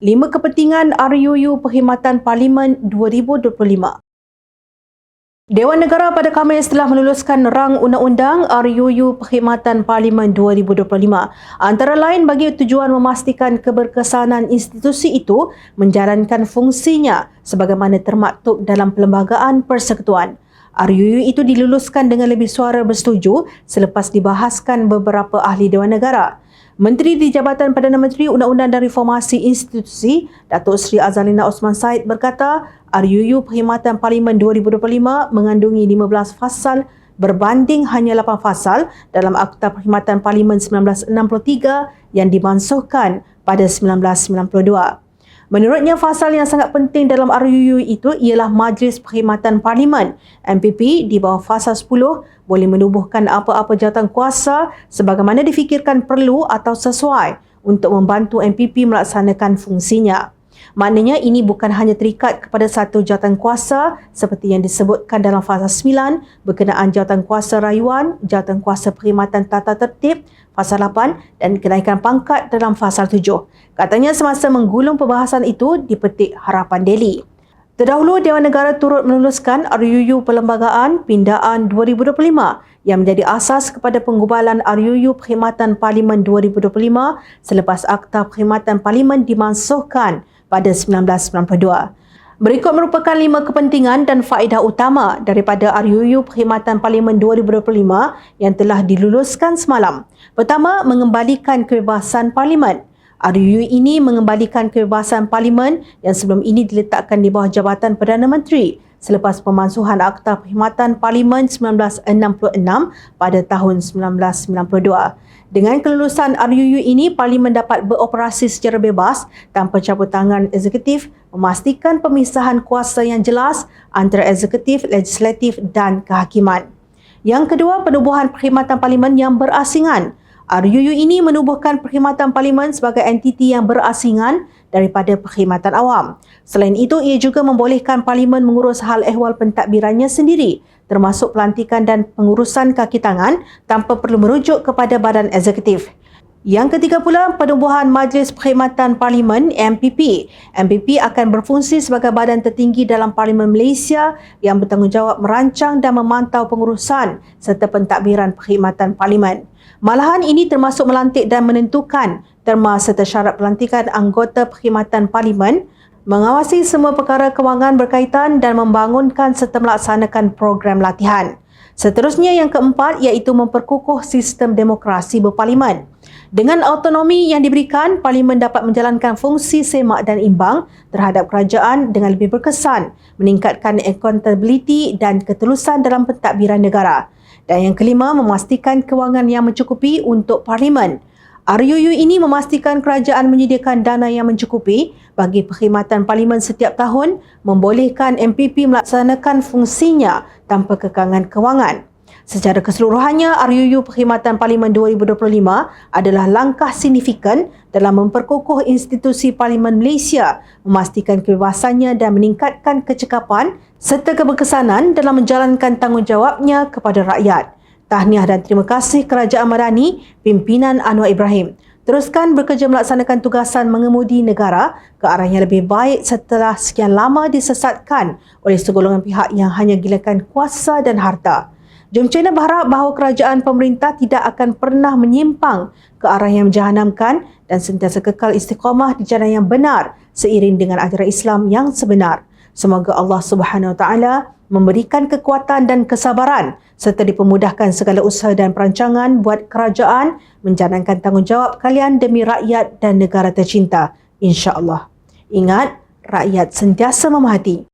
Lima kepentingan RUU Perkhidmatan Parlimen 2025. Dewan Negara pada Khamis telah meluluskan rang undang-undang RUU Perkhidmatan Parlimen 2025. Antara lain bagi tujuan memastikan keberkesanan institusi itu menjalankan fungsinya sebagaimana termaktub dalam Perlembagaan Persekutuan. RUU itu diluluskan dengan lebih suara bersetuju selepas dibahaskan beberapa ahli Dewan Negara. Menteri di Jabatan Perdana Menteri Undang-Undang dan Reformasi Institusi, Datuk Seri Azalina Osman Said berkata, RUU Perkhidmatan Parlimen 2025 mengandungi 15 fasal berbanding hanya 8 fasal dalam Akta Perkhidmatan Parlimen 1963 yang dimansuhkan pada 1992. Menurutnya fasal yang sangat penting dalam RUU itu ialah Majlis Perkhidmatan Parlimen. MPP di bawah fasal 10 boleh menubuhkan apa-apa jawatan kuasa sebagaimana difikirkan perlu atau sesuai untuk membantu MPP melaksanakan fungsinya. Maknanya ini bukan hanya terikat kepada satu jawatan kuasa seperti yang disebutkan dalam fasa 9 berkenaan jawatan kuasa rayuan, jawatan kuasa perkhidmatan tata tertib, fasa 8 dan kenaikan pangkat dalam fasa 7. Katanya semasa menggulung perbahasan itu dipetik harapan Delhi. Terdahulu Dewan Negara turut meluluskan RUU Perlembagaan Pindaan 2025 yang menjadi asas kepada penggubalan RUU Perkhidmatan Parlimen 2025 selepas Akta Perkhidmatan Parlimen dimansuhkan pada 1992. Berikut merupakan lima kepentingan dan faedah utama daripada RUU Perkhidmatan Parlimen 2025 yang telah diluluskan semalam. Pertama, mengembalikan kebebasan parlimen. RUU ini mengembalikan kebebasan parlimen yang sebelum ini diletakkan di bawah Jabatan Perdana Menteri selepas pemansuhan Akta Perkhidmatan Parlimen 1966 pada tahun 1992. Dengan kelulusan RUU ini, Parlimen dapat beroperasi secara bebas tanpa campur tangan eksekutif memastikan pemisahan kuasa yang jelas antara eksekutif, legislatif dan kehakiman. Yang kedua, penubuhan perkhidmatan parlimen yang berasingan. RUU ini menubuhkan perkhidmatan parlimen sebagai entiti yang berasingan daripada perkhidmatan awam. Selain itu, ia juga membolehkan parlimen mengurus hal ehwal pentadbirannya sendiri termasuk pelantikan dan pengurusan kaki tangan tanpa perlu merujuk kepada badan eksekutif. Yang ketiga pula, penubuhan Majlis Perkhidmatan Parlimen MPP. MPP akan berfungsi sebagai badan tertinggi dalam Parlimen Malaysia yang bertanggungjawab merancang dan memantau pengurusan serta pentadbiran perkhidmatan parlimen. Malahan ini termasuk melantik dan menentukan terma serta syarat pelantikan anggota perkhidmatan parlimen, mengawasi semua perkara kewangan berkaitan dan membangunkan serta melaksanakan program latihan. Seterusnya yang keempat iaitu memperkukuh sistem demokrasi berparlimen. Dengan autonomi yang diberikan, parlimen dapat menjalankan fungsi semak dan imbang terhadap kerajaan dengan lebih berkesan, meningkatkan accountability dan ketulusan dalam pentadbiran negara. Dan yang kelima, memastikan kewangan yang mencukupi untuk parlimen. RUU ini memastikan kerajaan menyediakan dana yang mencukupi bagi perkhidmatan parlimen setiap tahun, membolehkan MPP melaksanakan fungsinya tanpa kekangan kewangan. Secara keseluruhannya, RUU Perkhidmatan Parlimen 2025 adalah langkah signifikan dalam memperkukuh institusi Parlimen Malaysia, memastikan kebebasannya dan meningkatkan kecekapan serta keberkesanan dalam menjalankan tanggungjawabnya kepada rakyat. Tahniah dan terima kasih Kerajaan Madani, pimpinan Anwar Ibrahim. Teruskan bekerja melaksanakan tugasan mengemudi negara ke arah yang lebih baik setelah sekian lama disesatkan oleh segolongan pihak yang hanya gilakan kuasa dan harta. Jom China berharap bahawa kerajaan pemerintah tidak akan pernah menyimpang ke arah yang menjahanamkan dan sentiasa kekal istiqamah di jalan yang benar seiring dengan ajaran Islam yang sebenar. Semoga Allah Subhanahu Wa Taala memberikan kekuatan dan kesabaran serta dipermudahkan segala usaha dan perancangan buat kerajaan menjalankan tanggungjawab kalian demi rakyat dan negara tercinta insya-Allah. Ingat, rakyat sentiasa memahati